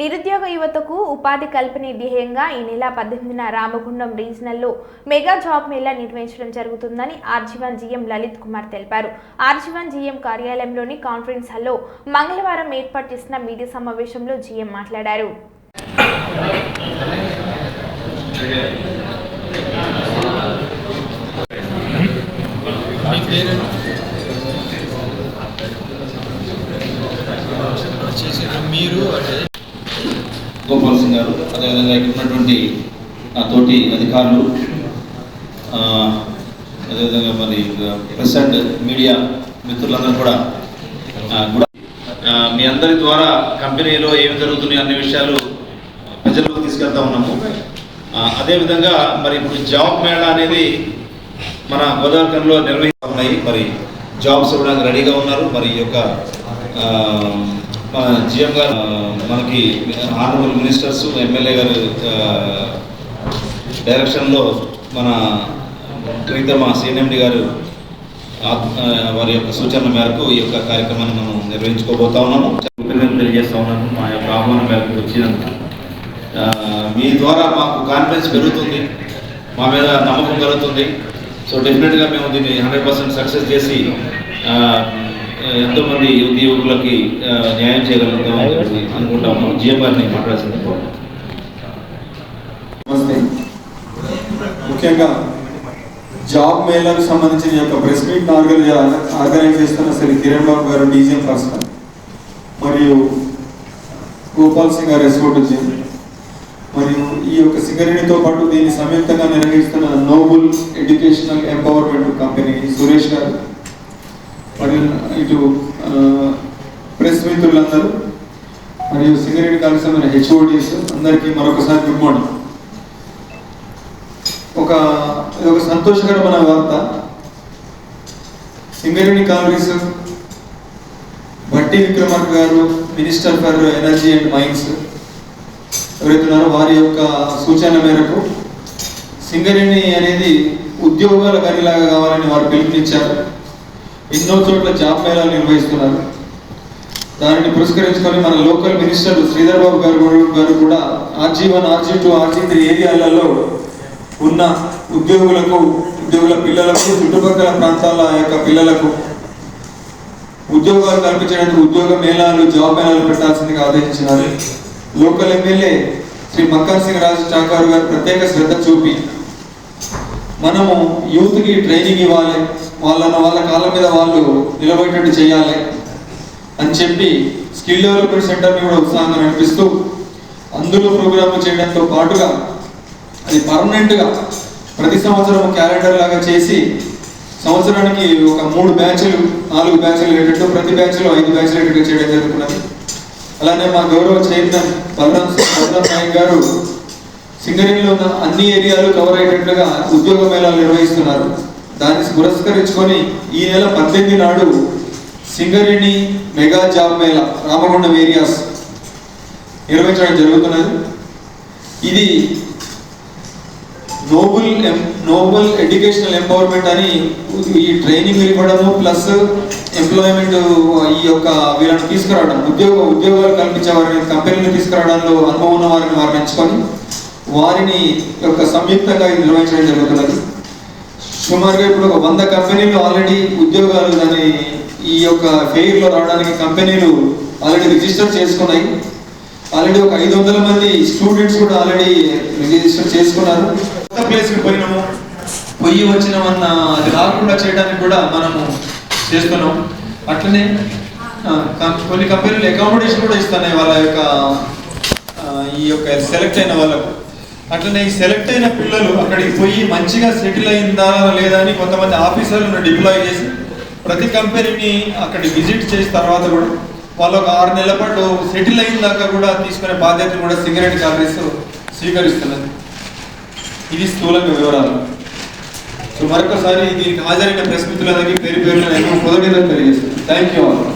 నిరుద్యోగ యువతకు ఉపాధి కల్పనే ధ్యేయంగా ఈ నెల పద్దెనిమిదిన రామగుండం రీజనల్లో మెగా జాబ్ మేళా నిర్వహించడం జరుగుతుందని ఆర్జీవన్ జీఎం లలిత్ కుమార్ తెలిపారు. ఆర్జీవన్ జీఎం కార్యాలయంలోని కాన్ఫరెన్స్ హాల్లో మంగళవారం ఏర్పాటు చేసిన మీడియా సమావేశంలో జీఎం మాట్లాడారు. మీరు అంటే గారు అదేవిధంగా ఇక్కడ ఉన్నటువంటి నా తోటి అధికారులు అదేవిధంగా మరి ప్రెస్ అండ్ మీడియా మిత్రులందరూ కూడా కూడా మీ అందరి ద్వారా కంపెనీలో ఏమి జరుగుతున్నాయి అనే విషయాలు ప్రజలకు తీసుకెళ్తా ఉన్నాము. అదేవిధంగా మరి ఇప్పుడు జాబ్ మేళా అనేది మన గోదావరిలో నిర్వహిస్తున్నాయి మరి జాబ్స్ ఇవ్వడానికి రెడీగా ఉన్నారు. మరి ఈ యొక్క మన జిఎం గారు మనకి ఆనరబుల్ మినిస్టర్స్ ఎమ్మెల్యే గారు డైరెక్షన్లో మన ప్రీతమ సిఎన్ఎండి గారు ఆ- ఆ, వారి యొక్క సూచనల మేరకు ఈ యొక్క కార్యక్రమాన్ని మనం నిర్వహించుకోబోతా ఉన్నాము. తెలియజేస్తా ఉన్నాను. మా యొక్క ఆహ్వానం మేరకు వచ్చినందుకు. మీ ద్వారా మాకు కాన్ఫిడెన్స్ పెరుగుతుంది. మా మీద నమ్మకం కలుగుతుంది. సో డెఫినెట్గా మేము దీన్ని హండ్రెడ్ పర్సెంట్ సక్సెస్ చేసి ఎంతోమంది యువతి యువకులకి న్యాయం చేయగలుగుతామని చెప్పి అనుకుంటా ఉన్నాం. జిఎం గారిని మాట్లాడాల్సింది. నమస్తే. ముఖ్యంగా జాబ్ మేళాకు సంబంధించిన ఈ యొక్క ప్రెస్ మీట్ ఆర్గనైజ్ ఆర్గనైజ్ చేస్తున్న శ్రీ కిరణ్ బాబు గారు డీజీఎం పర్సన్. మరియు గోపాల్ సింగ్ గారు ఎస్కోట్ మరియు ఈ యొక్క సింగరేణితో పాటు దీన్ని సంయుక్తంగా నిర్వహిస్తున్న noble educational empowerment company Suresh garu. మరియు ఇటు ప్రెస్ మిత్రులందరూ మరియు సింగరేణి కార్యక్రమం హెచ్ఓడిఎస్ అందరికీ మరొకసారి గుడ్ మార్నింగ్. ఒక ఇది ఒక సంతోషకరమైన వార్త. Singareni Congress Bhatti Vikramarka garu minister for energy and mines ఎవరైతున్నారో వారి యొక్క సూచన మేరకు సింగరేణి అనేది ఉద్యోగాల గనిలాగా కావాలని వారు పిలుపునిచ్చారు. ఎన్నో చోట్ల జాబ్ మేళాలు నిర్వహిస్తున్నారు. దానిని పురస్కరించుకొని మన లోకల్ మినిస్టర్ శ్రీధర్ బాబు గారు కూడా- గారు కూడా RG one RG two RG three ఏరియాలలో ఉన్న ఉద్యోగులకు ఉద్యోగుల పిల్లలకు చుట్టుపక్కల ప్రాంతాల యొక్క పిల్లలకు ఉద్యోగాలు కల్పించడానికి ఉద్యోగ మేళాలు జాబ్ మేళాలు పెట్టాల్సిందిగా ఆదేశించినారు. లోకల్ ఎమ్మెల్యే శ్రీ మక్కర్ సింగ్ రాజ్ ఠాకూర్ గారు ప్రత్యేక శ్రద్ధ చూపి మనము యూత్కి ట్రైనింగ్ ఇవ్వాలి. వాళ్ళను వాళ్ళ కాళ్ళ మీద వాళ్ళు నిలబడేటట్టు చేయాలి అని చెప్పి స్కిల్ డెవలప్మెంట్ సెంటర్ని కూడా ఉత్సాహంగా నడిపిస్తూ అందులో ప్రోగ్రామ్ చేయడంతో పాటుగా అది పర్మనెంట్గా ప్రతి సంవత్సరం క్యాలెండర్ లాగా చేసి సంవత్సరానికి ఒక మూడు బ్యాచ్లు నాలుగు బ్యాచ్లు అయ్యేటట్టు ప్రతి బ్యాచ్లో ఐదు బ్యాచ్లు అయ్యేటట్టు చేయడం జరుగుతున్నది. అలానే మా గౌరవ చైర్మన్ బలరాం బలరాం నాయక్ గారు సింగరేణిలో ఉన్న అన్ని ఏరియాలు కవర్ అయ్యేటట్లుగా ఉద్యోగ మేళాలు నిర్వహిస్తున్నారు. దాన్ని పురస్కరించుకొని ఈ నెల పద్దెనిమిది నాడు Singareni mega job mela Ramagundam areas నిర్వహించడం జరుగుతున్నది. ఇది నోబుల్ ఎం నోబుల్ ఎడ్యుకేషనల్ ఎంపవర్మెంట్ అని ఈ ట్రైనింగ్ ఇవ్వడము ప్లస్ ఎంప్లాయ్మెంట్ ఈ యొక్క వీళ్ళని తీసుకురావడం ఉద్యోగ ఉద్యోగాలు కల్పించే వారిని కంపెనీలు తీసుకురావడంలో అనుభవం ఉన్న వారిని వారిని ఎంచుకొని వారిని యొక్క సంయుక్తంగా ఇది నిర్వహించడం జరుగుతున్నది. సుమారుగా ఇప్పుడు ఒక వంద కంపెనీలు ఆల్రెడీ ఉద్యోగాలు దాని ఈ యొక్క ఫెయిర్లో రావడానికి కంపెనీలు ఆల్రెడీ రిజిస్టర్ చేసుకున్నాయి. ఆల్రెడీ ఒక ఐదు వందల మంది స్టూడెంట్స్ కూడా ఆల్రెడీ రిజిస్టర్ చేసుకున్నారు. కొత్త ప్లేస్కి పోయినాము. పొయ్యి వచ్చినామన్న అది రాకుండా చేయడానికి కూడా మనము చేస్తున్నాం. అట్లనే కం- కొన్ని కంపెనీలు అకామిడేషన్ కూడా ఇస్తున్నాయి వాళ్ళ యొక్క ఈ యొక్క సెలెక్ట్ అయిన వాళ్ళకు. అట్లనే ఈ సెలెక్ట్ అయిన పిల్లలు అక్కడికి పోయి మంచిగా సెటిల్ అయిందా లేదా అని కొంతమంది ఆఫీసర్లను డిప్లాయ్ చేసి ప్రతి కంపెనీని అక్కడ విజిట్ చేసిన తర్వాత కూడా వాళ్ళు ఒక ఆరు నెలల పాటు సెటిల్ అయిన దాకా కూడా తీసుకునే బాధ్యత కూడా సిగరెట్ కాంగ్రెస్ స్వీకరిస్తున్నది ఇది స్థూలంగా వివరాలు. సో మరొకసారి దీనికి హాజరైన ప్రెస్ మిత్రులందరికీ పేరు పేరు నేను మొదటిగా తెలియజేస్తాను థ్యాంక్ యూ ఆల్